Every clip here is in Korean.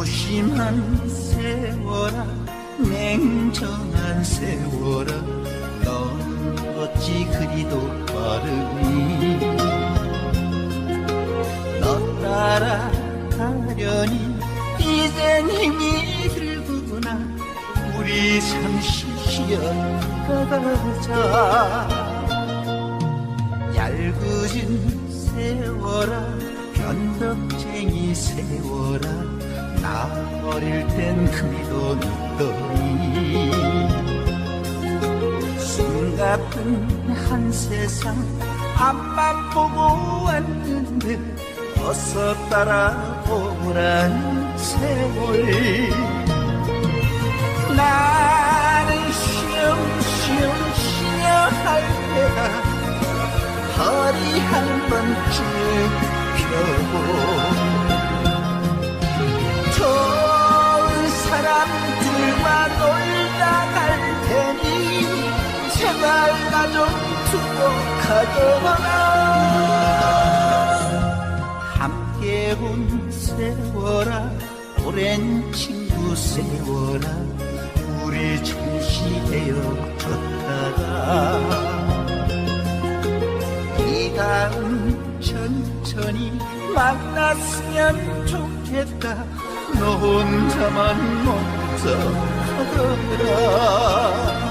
소심한 세월아 냉정한 세월아 넌 어찌 그리도 빠르니? 너 따라가려니 이젠 힘이 들구나. 우리 잠시 쉬어가자. 얄궂은 세월아 변덕쟁이 세월아 나 어릴 땐 그리도 늦더니. 숨 같은 한 세상 앞만 보고 왔는데 어서 따라오라는 세월. 나는 쉬엄쉬엄 쉬려 할 때다 허리 한 번쯤 펴고 놀다 갈 테니 제발 나 좀 두고 가거라 함께 온 세월아 오랜 친구 세월아 우리 잠시 헤어졌다가. 이 다음 천천히 만났으면 좋겠다. 너 혼자만 먼저 가더라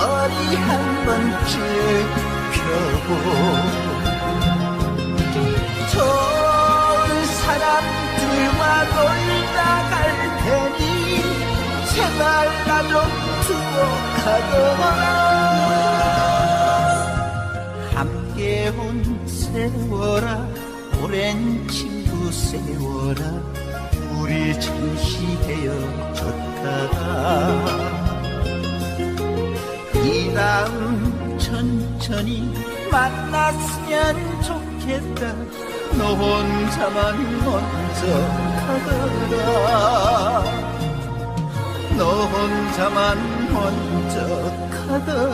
허리 한 번쯤 펴고 좋은 사람들과 놀다 갈 테니 제발 나 좀 두고 가거라 함께 온 세월아 오랜 친구 세월아 우리 잠시 헤어졌다가 이 다음 천천히 만났으면 좋겠다. 너 혼자만 먼저 가더라. 너 혼자만 먼저 가더라